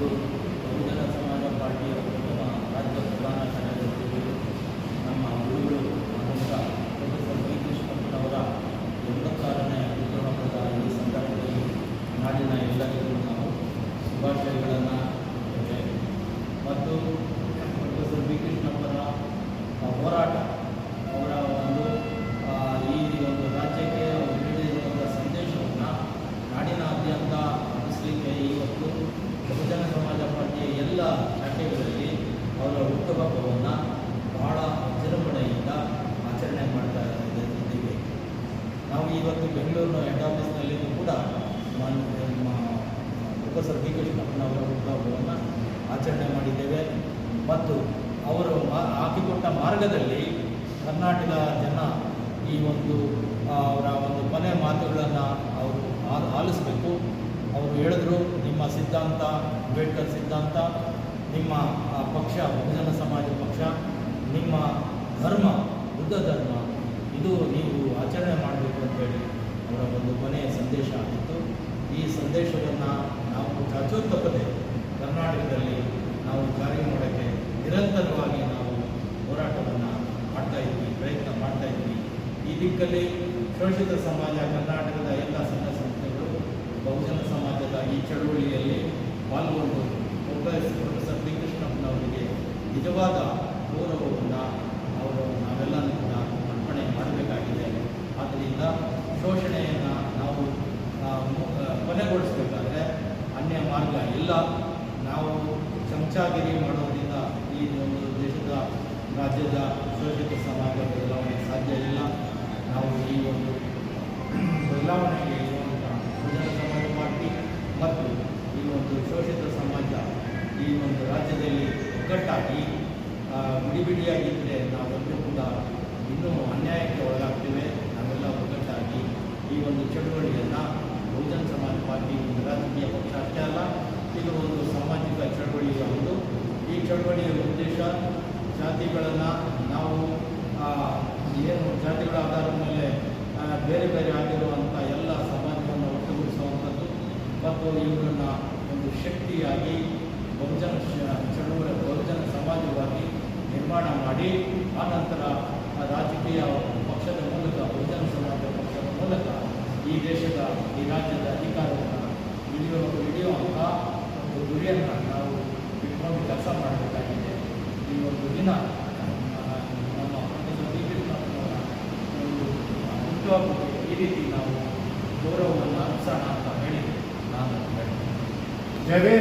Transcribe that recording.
ಇವತ್ತು ಬಹುಜನ ಸಮಾಜ ಪಾರ್ಟಿಯ ನಮ್ಮ ರಾಜ್ಯ ಪ್ರಧಾನ ಕಾರ್ಯದರ್ಶಿ ನಮ್ಮ ಗುರುಗಳು ಪ್ರಮುಖ ಪ್ರೊಫೆಸರ್ ಕೃಷ್ಣ ಅವರ ಎಂಬತ್ತಾರನೇ ವಿಕ್ರಮದ ಈ ಸಂದರ್ಭದಲ್ಲಿ ನಾಡಿನ ಎಲ್ಲರಿಗೂ ನಾವು ಶುಭಾಶಯಗಳನ್ನು ಮತ್ತು ಪ್ರೊಫೆಸರ್ ವಿ ಕೃಷ್ಣಪ್ಪನ ಹೋರಾಟ ಇವತ್ತು ಬೆಂಗಳೂರಿನ ಹೆಡ್ ಆಫೀಸ್ನಲ್ಲಿಯೂ ಕೂಡ ನಾನು ನಮ್ಮ ಪ್ರೊಫೆಸರ್ ಡಿ ಕೃಷ್ಣಪ್ಪನವರ ಹುಟ್ಟುಹಬ್ಬವನ್ನು ಆಚರಣೆ ಮಾಡಿದ್ದೇವೆ. ಮತ್ತು ಅವರು ಹಾಕಿಕೊಟ್ಟ ಮಾರ್ಗದಲ್ಲಿ ಕರ್ನಾಟಕ ಜನ ಈ ಒಂದು ಅವರ ಒಂದು ಮನೆ ಮಾತುಗಳನ್ನು ಅವರು ಆಲಿಸಬೇಕು ಅವರು ಹೇಳಿದ್ರು, ನಿಮ್ಮ ಸಿದ್ಧಾಂತ, ಅಂಬೇಡ್ಕರ್ ಸಿದ್ಧಾಂತ, ನಿಮ್ಮ ಪಕ್ಷ, ಬಹುಜನ ಸಮಾಜ ಪಕ್ಷ, ನಿಮ್ಮ ಧರ್ಮ, ಬುದ್ಧ ಧರ್ಮ, ಇದು ನೀವು ಆಚರಣೆ ಮಾಡಬೇಕು. ಅಂತೇಳಿ ಅವರ ಒಂದು ಕೊನೆಯ ಸಂದೇಶ ಆಗಿತ್ತು. ಈ ಸಂದೇಶವನ್ನು ನಾವು ಚಾಚೂ ತಪ್ಪದೆ ಕರ್ನಾಟಕದಲ್ಲಿ ನಾವು ಜಾರಿ ಮಾಡೋಕ್ಕೆ ನಿರಂತರವಾಗಿ ನಾವು ಹೋರಾಟವನ್ನು ಮಾಡ್ತಾ ಇದ್ವಿ, ಪ್ರಯತ್ನ ಮಾಡ್ತಾ ಇದ್ವಿ. ಈ ದಿಕ್ಕಲ್ಲಿ ಶೋಷಿತ ಸಮಾಜ, ಕರ್ನಾಟಕದ ಎಲ್ಲ ಸಂಘ ಸಂಸ್ಥೆಗಳು, ಬಹುಜನ ಸಮಾಜದ ಈ ಚಳುವಳಿಯಲ್ಲಿ ಪಾಲ್ಗೊಂಡು ಪ್ರೊಫೆಸರ್ ಪ್ರೊಫೆಸರ್ ಡಿ ಕೃಷ್ಣಪ್ಪನವರಿಗೆ ನಿಜವಾದ ಗೌರವವನ್ನು ಅವರು ನಾವೆಲ್ಲನೂ ಕೂಡ ಅರ್ಪಣೆ ಮಾಡಬೇಕಾಗಿದೆ ಆದ್ದರಿಂದ ಶೋಷಣೆಯನ್ನು ನಾವು ಕೊನೆಗೊಳಿಸಬೇಕಾದ್ರೆ ಅನ್ಯ ಮಾರ್ಗ ಇಲ್ಲ. ನಾವು ಚಮಚಾಗಿರಿ ಮಾಡೋದ್ರಿಂದ ಈ ಒಂದು ದೇಶದ, ರಾಜ್ಯದ ಶೋಷಿತ ಸಮಾಜ ಬದಲಾವಣೆ ಸಾಧ್ಯ ಇಲ್ಲ. ನಾವು ಈ ಒಂದು ಬದಲಾವಣೆಗೆ ಇರುವಂಥ ಬಹುಜನ ಸಮಾಜ ಪಾರ್ಟಿ ಮತ್ತು ಈ ಒಂದು ಶೋಷಿತ ಸಮಾಜ ಈ ಒಂದು ರಾಜ್ಯದಲ್ಲಿ ಒಗ್ಗಟ್ಟಾಗಿ ಬಿಡಿಬಿಡಿಯಾಗಿದ್ದರೆ ಬಿಡಿ ಬಿಡಿಯಾಗಿದ್ದರೆ ನಾವೆಲ್ಲರೂ ಕೂಡ ಇನ್ನೂ ಅನ್ಯಾಯಕ್ಕೆ ಒಳಗಾಗ್ತೇವೆ ನಾವೆಲ್ಲ ಒಗ್ಗಟ್ಟಾಗಿ ಈ ಒಂದು ಚಳುವಳಿಯನ್ನು ಬಹುಜನ ಸಮಾಜ ಪಾರ್ಟಿ ಒಂದು ರಾಜಕೀಯ ಪಕ್ಷ ಅಷ್ಟೇ ಅಲ್ಲ ಇದು ಒಂದು ಸಾಮಾಜಿಕ ಚಳುವಳಿಯ ಒಂದು ಈ ಚಳುವಳಿಯ ಉದ್ದೇಶ, ಜಾತಿಗಳನ್ನು ನಾವು ಏನು ಜಾತಿಗಳ ಆಧಾರದ ಮೇಲೆ ಬೇರೆ ಬೇರೆ ಆಗಿರುವಂಥ ಎಲ್ಲ ಸಮಾಜವನ್ನು ಒಟ್ಟುಗೂಡಿಸುವಂಥದ್ದು. ಮತ್ತು ಇವುಗಳನ್ನು ಒಂದು ಶಕ್ತಿಯಾಗಿ, ಬಹುಜನ ಚಳುವಳಿ, ಬಹುಜನ ಸಮಾಜವಾಗಿ ನಿರ್ಮಾಣ ಮಾಡಿ ಆನಂತರ ರಾಜಕೀಯ ಪಕ್ಷದ ಮೂಲಕ, ಬಹುಜನ ಸಮಾಜ ಪಕ್ಷದ ಮೂಲಕ ಈ ದೇಶದ, ಈ ರಾಜ್ಯದ ಅಧಿಕಾರವನ್ನು ಹಿಡಿಯೋ ಹಿಡಿಯುವಂಥ ಒಂದು ಗುರಿಯನ್ನು ನಾವು ಇಟ್ಕೊಂಡು ಕೆಲಸ ಮಾಡಬೇಕಾಗಿದೆ ಈ ಒಂದು ದಿನ ಆ, ನಮ್ಮ ಪ್ರೊಫೆಸರ್ ಡಿ ಕೃಷ್ಣಪ್ಪನವರ ಒಂದು ಹುಟ್ಟುಹಬ್ಬಕ್ಕೆ ಈ ರೀತಿ ನಾವು ಗೌರವವನ್ನು ಅರ್ಪಿಸೋಣ ಅಂತ ಹೇಳಿ ನಾನು ಹೇಳ್ತೀನಿ.